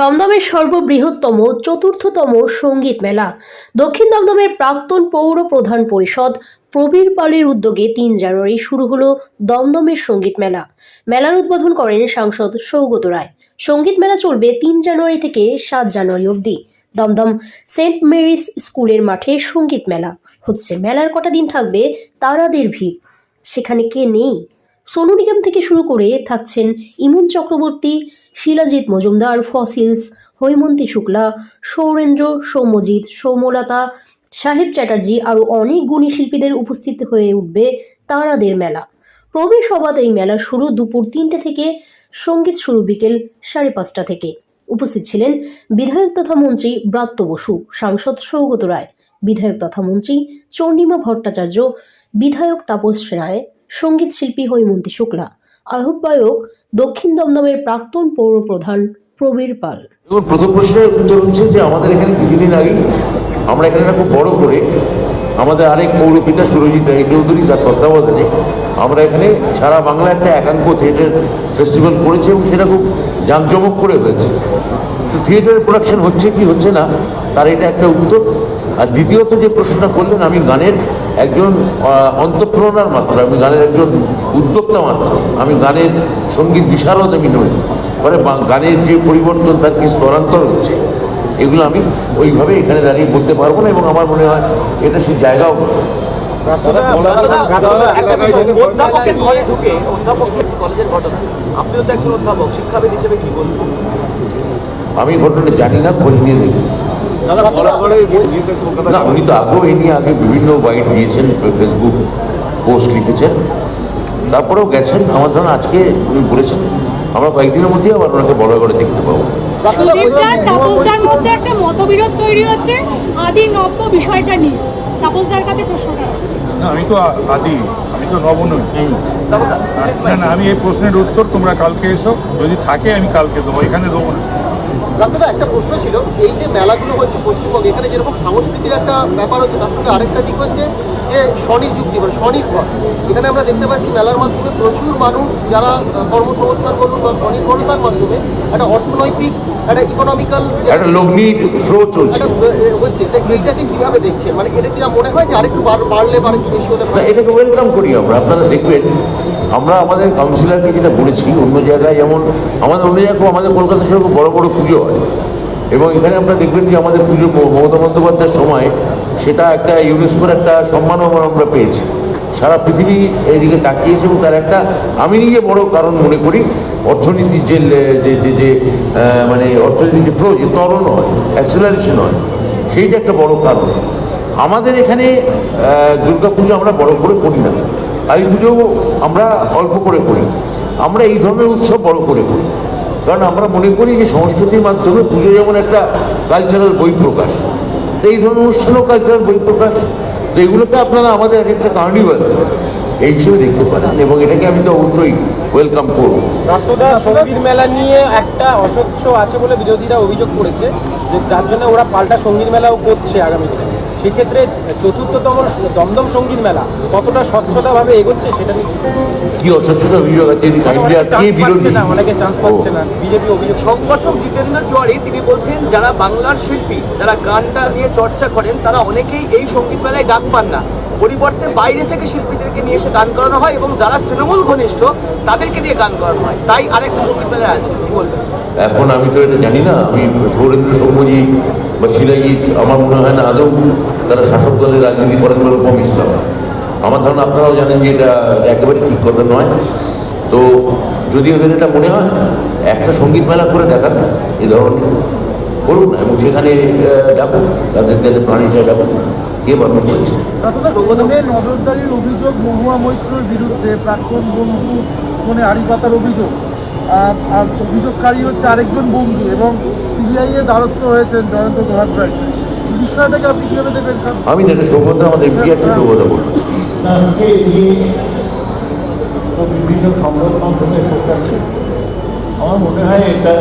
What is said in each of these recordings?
দমদমের সর্ববৃহত্তম চতুর্থতম সংগীত মেলা। দক্ষিণ দমদমের প্রাক্তন পৌর প্রধান পরিষদ প্রবীর পালের উদ্যোগে তিন জানুয়ারি শুরু হলো দমদমের সংগীত মেলা। মেলার উদ্বোধন করেন সাংসদ সৌগত রায়। সংগীত মেলা চলবে তিন জানুয়ারি থেকে সাত জানুয়ারি অবধি। দমদম সেন্ট মেরিস স্কুলের মাঠে সংগীত মেলা। হচ্ছে, মেলার কটা দিন থাকবে তারাদের ভিড়। সেখানে কে নেই? সোনু নিগম থেকে শুরু করে থাকছেন ইমন চক্রবর্তী, শিলাজিৎ মজুমদার, ফসিলস, হৈমন্তী শুক্লা, সৌরেন্দ্র, সৌম্যজিৎ সৌমলতা সাহেব চ্যাটার্জি আরও অনেক গুণী শিল্পীদের উপস্থিত হয়ে উঠবে তারাদের মেলা। প্রবেশ সভাত এই মেলা শুরু দুপুর তিনটে থেকে, সংগীত শুরু বিকেল সাড়ে পাঁচটা থেকে। উপস্থিত ছিলেন বিধায়ক তথা মন্ত্রী ব্রাত্য বসু, সাংসদ সৌগত রায়, বিধায়ক তথা মন্ত্রী চন্ডিমা ভট্টাচার্য, বিধায়ক তাপস রায় সংগীত শিল্পী হৈমন্তী শুক্লা। আহ্বায়ক দক্ষিণ দমদমের প্রাক্তন পৌর প্রধান প্রবীর পাল। প্রথম উত্তর হচ্ছে যে আমাদের এখানে কিছুদিন আগেই আমরা এখানে খুব বড় করে আমাদের আরেক পৌরপিতা সুরজিৎ রায় চৌধুরী তার তত্ত্বাবধানে আমরা এখানে সারা বাংলা একটা একাঙ্ক থিয়েটার ফেস্টিভ্যাল করেছি এবং সেটা খুব জাঁকজমক করে হয়েছে। তো থিয়েটারের প্রোডাকশন হচ্ছে কি হচ্ছে না, তার এটা একটা উত্তর। আর দ্বিতীয়ত যে প্রশ্নটা করলেন, আমি গানের একজন অন্তঃপ্রেরণার মাত্র আমি গানের একজন উদ্যোক্তা মাত্র। আমি গানের সংগীত বিশারদ আমি নই। ফলে বা- গানের যে পরিবর্তন তার কি স্তরান্তর হচ্ছে এগুলো আমি ওইভাবে এখানে দাঁড়িয়ে বলতে পারব না এবং আমার মনে হয় এটা সেই জায়গাও। অধ্যাপকের ঘরে ঢুকে অধ্যাপকের কলেজের ঘটনা আপনিও তো একজন অধ্যাপক শিক্ষাবিদ হিসেবে কি বলবেন? আমি ঘটনাটা জানি না খোঁজ নিয়ে দেখি। না উনি তো আগেও এই নিয়ে আগে বিভিন্ন বাইট দিয়েছেন ফেসবুক পোস্ট লিখেছেন। তারপরেও গেছেন। আমার ধরুন আজকে উনি বলেছেন। আমরা কয়েকদিনের মধ্যেই আবার ওনাকে বড় করে দেখতে পাবো। মধ্যে একটা মতবিরোধ তৈরি হচ্ছে আদি নব্য বিষয়টা নিয়ে। তাপসদার কাছে প্রশ্নটা না আমি তো আদি আমি তো নব নই। না না আমি এই প্রশ্নের উত্তর তোমরা কালকে এসো। যদি থাকে আমি কালকে দেবো। এখানে দেবো না। দাদা একটা প্রশ্ন ছিল এই যে মেলাগুলো হচ্ছে পশ্চিমবঙ্গে এখানে যেরকম সংস্কৃতির একটা ব্যাপার হচ্ছে তার সঙ্গে আরেকটা দিক হচ্ছে যে স্বনিযুক্তি মানে স্বনির্ভর। এখানে আমরা দেখতে পাচ্ছি মেলার মাধ্যমে প্রচুর মানুষ যারা কর্মসংস্থান করুন বা স্বনির্ভরতার মাধ্যমে একটা অর্থনৈতিক একটা ইকোনমিক্যাল একটা লগ্নির ফ্লো চলছে হচ্ছে। এইটাকে কীভাবে দেখছেন? মানে এটা কি মনে হয় যে আরেকটু বাড়- বাড়লে বা আরেকটু বেশি হতে পারে? এটাকে ওয়েলকাম করি আমরা। আপনারা দেখবেন আমরা আমাদের কাউন্সিলরকে যেটা বলেছি, অন্য জায়গায় যেমন আমাদের, অন্য জায়গায় আমাদের কলকাতা সেরকম বড় বড় পুজো হয়। এবং এখানে আপনারা দেখবেন যে আমাদের পুজো মমতা বন্দ্যোপাধ্যায়ের সময় সেটা একটা ইউনেস্কোর একটা সম্মানও আমরা- পেয়েছি। সারা পৃথিবী এদিকে তাকিয়েছে এবং তার একটা, আমি নিজে বড় কারণ মনে করি, অর্থনীতির যে যে যে যে মানে অর্থনীতির যে ফ্লো যে ত্বরণ হয় অ্যাক্সেলারেশন হয়, সেইটা একটা বড় কারণ। আমাদের এখানে দুর্গা পুজো আমরা বড় করে করি না। কালী পুজো আমরা অল্প করে করি। আমরা এই ধরনের উৎসব বড় করে করি। কারণ আমরা মনে করি যে সংস্কৃতির মাধ্যমে পুজো যেমন একটা কালচারাল বই প্রকাশ। তো এই ধরনের অনুষ্ঠানও কালচারাল বই প্রকাশ। তো এগুলোকে আপনারা আমাদের এক একটা কার্নিভাল এই হিসেবে দেখতে পারেন এবং এটাকে আমি তো অবশ্যই ওয়েলকাম করব। রক্তদা সংগীত মেলা নিয়ে একটা অস্বচ্ছ আছে বলে বিরোধীরা অভিযোগ করেছে। যে যার জন্য ওরা পাল্টা সংগীত মেলাও করছে আগামীতে সেক্ষেত্রে চতুর্থতম দমদম সংগীত মেলা কতটা স্বচ্ছতাভাবে এগোচ্ছে সেটা নিয়ে কি অস্বচ্ছতা অভিযোগ আছে? যদি কাইন্ডলি আর কে বিরোধী। না অনেকে চান্স পাচ্ছে না বিজেপি অভিযোগ। সংগঠক জিতেন্দ্র তিওয়ারি তিনি বলছেন যারা বাংলার শিল্পী যারা গানটা নিয়ে চর্চা করেন তারা অনেকেই এই সংগীত মেলায় ডাক পান না। পরিবর্তে বাইরে থেকে শিল্পীদেরকে নিয়ে এসে গান করানো হয় এবং যারা তৃণমূল ঘনিষ্ঠ তাদেরকে দিয়ে গান করানো হয়। তাই আরেকটা সংগীত মেলার আয়োজন কি বলবেন? এখন আমি তো এটা জানি না, আমি সৌরেন্দ্র সৌম্যজিৎ বা শিলাজিৎ, আমার মনে হয় না আদৌ তারা শাসক দলের রাজনীতি করেন বলে কম ইসলাম। আমার ধারণা আপনারাও জানেন যে এটা একেবারে ঠিক কথা নয়। তো যদি ওদের এটা মনে হয়, একটা সংগীত মেলা করে দেখান এ ধরনের। করুন এবং সেখানে ডাকুন, তাদের যাদের প্রাণী চায় ডাকুন, কে বারণ করেছে। নজরদারির অভিযোগ মহুয়া মৈত্রর বিরুদ্ধে প্রাক্তন বন্ধু ফোনে আড়ি পাতার অভিযোগ। আর আর অভিযোগকারী হচ্ছে আরেকজন বন্ধু এবং সিবিআই এর দ্বারস্থ হয়েছেন জয়ন্ত দোহাদ্রায় বিষয়টাকে আপনি কীভাবে দেখবেন? আমি এটা সৌভদ্র আমাদের এমপি আছে সৌভদ্র বলুন। বিভিন্ন সংবাদ মাধ্যমে প্রকাশ্যে আমার মনে হয় এটা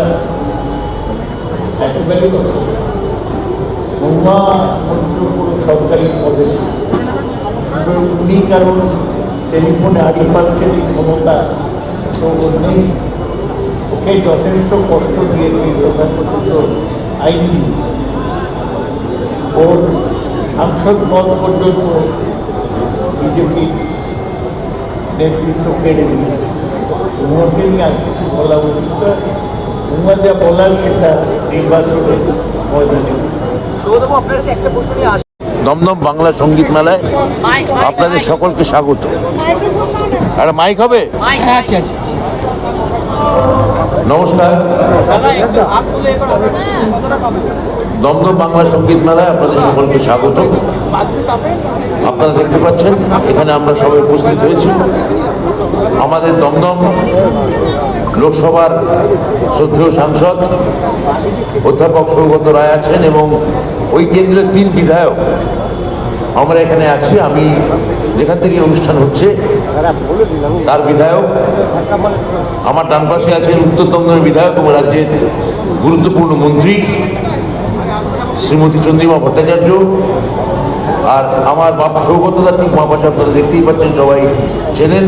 একেবারে বৌমা মন্ত্র কোনো সরকারি পদে কিন্তু উনি কারণ টেলিফোনে হারিয়ে পাচ্ছেন এই ক্ষমতা তো নেই আমাকে যথেষ্ট কষ্ট দিয়েছে তথাকথিত আইনজীবী ওর সাংসদ পদ পর্যন্ত বিজেপি নেতৃত্ব কেড়ে নিয়েছে। উমাকে নিয়ে আর কিছু বলা উচিত নয়। উমা যা বলার সেটা নির্বাচনে ময়দানে। দমদম বাংলা সংগীত মেলায় আপনাদের সকলকে স্বাগত। একটা মাইক হবে? নমস্কার। দমদম বাংলা সংগীত মেলায় আপনাদের সকলকে স্বাগত। আপনারা দেখতে পাচ্ছেন, এখানে আমরা সবাই উপস্থিত হয়েছি। আমাদের দমদম লোকসভার শ্রদ্ধেয় সাংসদ, অধ্যাপক সৌগত রায় আছেন এবং ওই কেন্দ্রের তিন বিধায়ক। আমরা এখানে আছি, আমি যেখান থেকে অনুষ্ঠান হচ্ছে তার বিধায়ক আমার ডান পাশে আছেন উত্তর দমদমের বিধায়ক এবং রাজ্যের গুরুত্বপূর্ণ মন্ত্রী শ্রীমতী চন্দ্রিমা ভট্টাচার্য আর আমার বাপ সৌগতদা ঠিক মা পাশে আপনারা দেখতেই পাচ্ছেন সবাই চেনেন।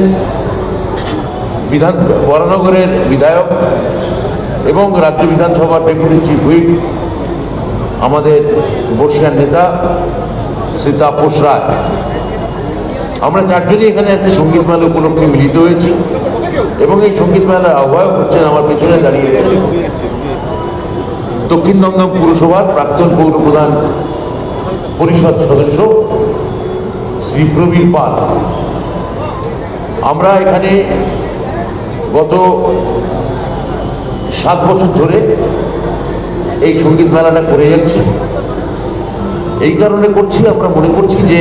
বিধান বরানগরের বিধায়ক এবং রাজ্য বিধানসভার ডেপুটি চিফ হুইপ আমাদের বর্ষিয়ার নেতা শ্রী তাপস রায়। আমরা চারজনই এখানে একটা সংগীত মেলা উপলক্ষে মিলিত হয়েছি এবং এই সংগীত মেলার আহ্বায়ক হচ্ছেন আমার পেছনে দাঁড়িয়েছেন দক্ষিণ দমদম পুরসভার প্রাক্তন পৌর প্রধান পরিষদ সদস্য শ্রী প্রবীর পাল। আমরা এখানে গত সাত বছর ধরে এই সংগীত মেলাটা করে যাচ্ছি। এই কারণে করছি, আমরা মনে করছি যে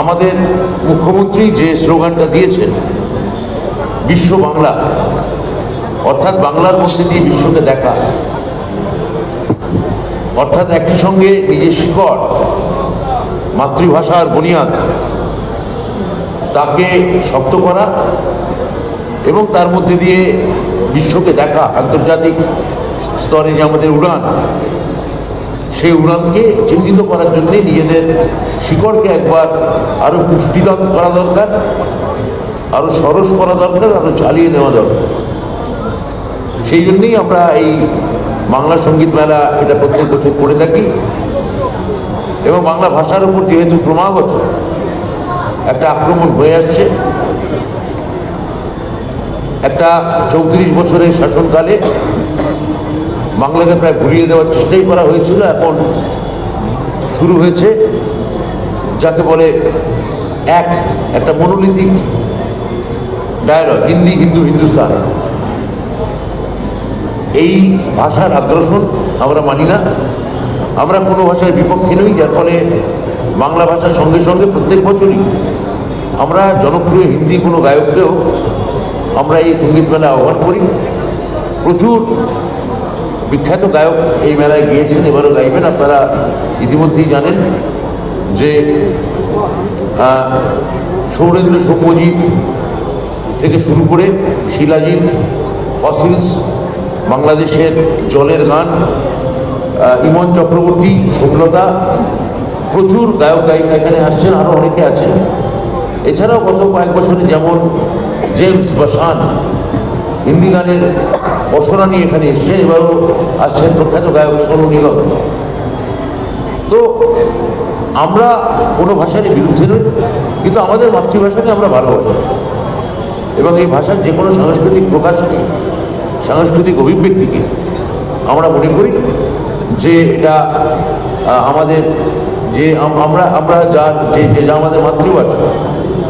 আমাদের মুখ্যমন্ত্রী যে স্লোগানটা দিয়েছেন, বিশ্ব বাংলা, অর্থাৎ বাংলার মধ্যে দিয়ে বিশ্বকে দেখা, অর্থাৎ একই সঙ্গে নিজের শিকড়, মাতৃভাষার বুনিয়াদ, তাকে শক্ত করা এবং তার মধ্যে দিয়ে বিশ্বকে দেখা, আন্তর্জাতিক স্তরে যে আমাদের উড়ান, সেই উড়ানকে চিহ্নিত করার জন্যে নিজেদের শিকড়কে একবার আরও পুষ্টিদান করা দরকার আরও সরস করা দরকার আরও চালিয়ে নেওয়া দরকার। সেই জন্যই আমরা এই বাংলা সংগীত মেলা এটা প্রত্যেক বছর করে থাকি। এবং বাংলা ভাষার উপর যেহেতু ক্রমাগত একটা আক্রমণ হয়ে আসছে, একটা চৌত্রিশ বছরের শাসনকালে বাংলাকে প্রায় ভুলিয়ে দেওয়ার চেষ্টাই করা হয়েছিল, এখন শুরু হয়েছে। যাকে বলে এক, একটা মনোলিথিক ডায়ালগ হিন্দি, হিন্দু, হিন্দুস্তান। এই ভাষার আগ্রাসন আমরা মানি না। আমরা কোনো ভাষার বিপক্ষে নই, যার ফলে বাংলা ভাষার সঙ্গে সঙ্গে প্রত্যেক বছরই আমরা জনপ্রিয় হিন্দি কোনো গায়ককেও আমরা এই সংগীত মেলায় আহ্বান করি। প্রচুর বিখ্যাত গায়ক এই মেলায় গিয়েছেন, এবারও গাইবেন, আপনারা ইতিমধ্যেই জানেন। যে সৌরেন্দ্র সৌম্যজিৎ থেকে শুরু করে শিলাজিৎ, ফসিলস, বাংলাদেশের জলের গান ইমন চক্রবর্তী সৌম্যতা প্রচুর গায়ক গায়িকা এখানে আসছেন আরও অনেকে আছেন। এছাড়াও গত কয়েক বছরে যেমন জেমস বা শান হিন্দি গানের অসরা নিয়ে এখানে এসছেন, এবারও আসছেন প্রখ্যাত গায়ক সোনু নিগম। তো আমরা কোনো ভাষারই বিরুদ্ধে নই, কিন্তু আমাদের মাতৃভাষাকে আমরা ভালোবাসি। এবং এই ভাষার যে কোনো সাংস্কৃতিক প্রকাশকে সাংস্কৃতিক অভিব্যক্তিকে আমরা মনে করি যে এটা আমাদের যে আমরা আমরা যে যে যা আমাদের মাতৃভাষা,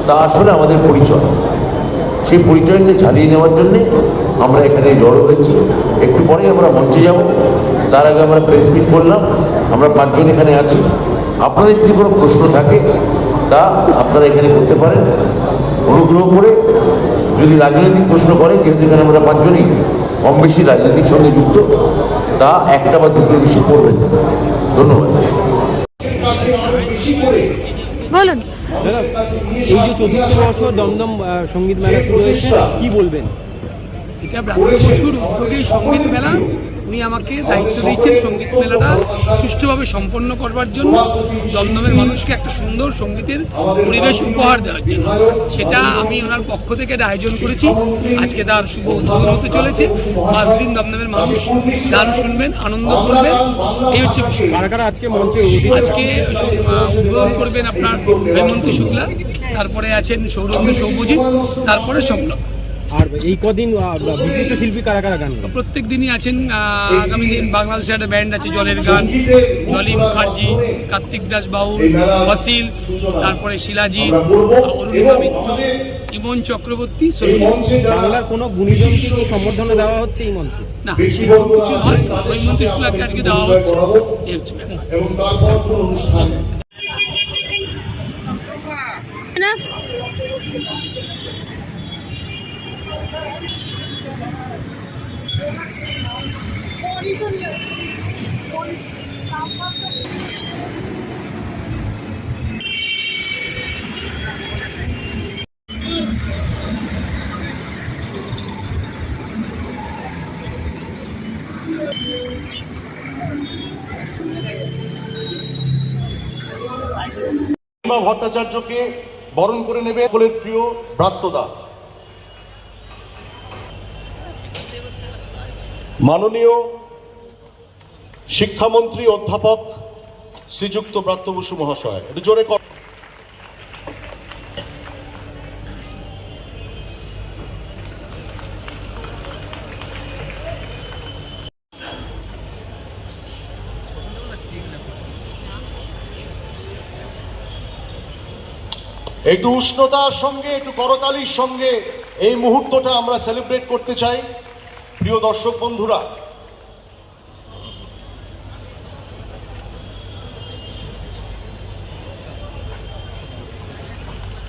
তা আসলে আমাদের পরিচয়। সেই পরিচয়কে ঝালিয়ে নেওয়ার জন্যে আমরা এখানে জড়ো হয়েছি। একটু পরেই আমরা মঞ্চে যাব। তার আগে আমরা প্রেস মিট করলাম আমরা পাঁচজন এখানে আছি। আপনাদের যদি কোনো প্রশ্ন থাকে তা আপনারা এখানে করতে পারেন। অনুগ্রহ করে যদি রাজনৈতিক প্রশ্ন করেন যেহেতু এখানে আমরা পাঁচজনই কম বেশি রাজনীতির সঙ্গে যুক্ত তা একটা বা দুটো বেশি করবেন। ধন্যবাদ। বলুন। এই যে চতুর্থ বছর দমদম সংগীত মেলা শুরু হয়েছে কি বলবেন? এটা ব্রাত্য বসুর উদ্যোগেই সংগীত মেলা। উনি আমাকে দায়িত্ব দিয়েছেন সংগীত মেলাটা সুষ্ঠুভাবে সম্পন্ন করবার জন্য। দমদমের মানুষকে একটা সুন্দর সঙ্গীতের পরিবেশ উপহার দেওয়ার জন্য। সেটা আমি ওনার পক্ষ থেকে একটা আয়োজন করেছি। আজকে তার শুভ উদ্বোধন হতে চলেছে। পাঁচ দিন দমদমের মানুষ গান শুনবেন আনন্দ করবেন। এই হচ্ছে আজকে আজকে উদ্বোধন করবেন আপনার হেমন্ত শুক্লা তারপরে আছেন সৌরভ সৌভজিৎ তারপরে সম্পলক আর এই কদিন বিশিষ্ট শিল্পী কারা কারা গান? প্রত্যেক দিনই আছেন আগামী দিন বাংলাদেশের একটা ব্যান্ড আছে জলের গান। জলি মুখার্জি কার্তিক দাস বাউল ফসিল তারপরে শিলাজি অরুণিমা মিত্র ইমন চক্রবর্তী বাংলার কোনো গুণীজনকে কি সম্বর্ধনা দেওয়া হচ্ছে এই মঞ্চে? না কিছু নয় আজকে দেওয়া হচ্ছে এই হচ্ছে ব্যাপার। এবং তারপর কোনো অনুষ্ঠান প্রতিমা ভট্টাচার্যকে বরণ করে নেবে সকলের প্রিয় ব্রাত্যদা মাননীয় শিক্ষামন্ত্রী অধ্যাপক শ্রীযুক্ত ব্রাত্য বসু মহাশয়, একটু জোরে কর একটু উষ্ণতার সঙ্গে, একটু করতালির সঙ্গে এই মুহূর্তটা আমরা সেলিব্রেট করতে চাই। প্রিয় দর্শক বন্ধুরা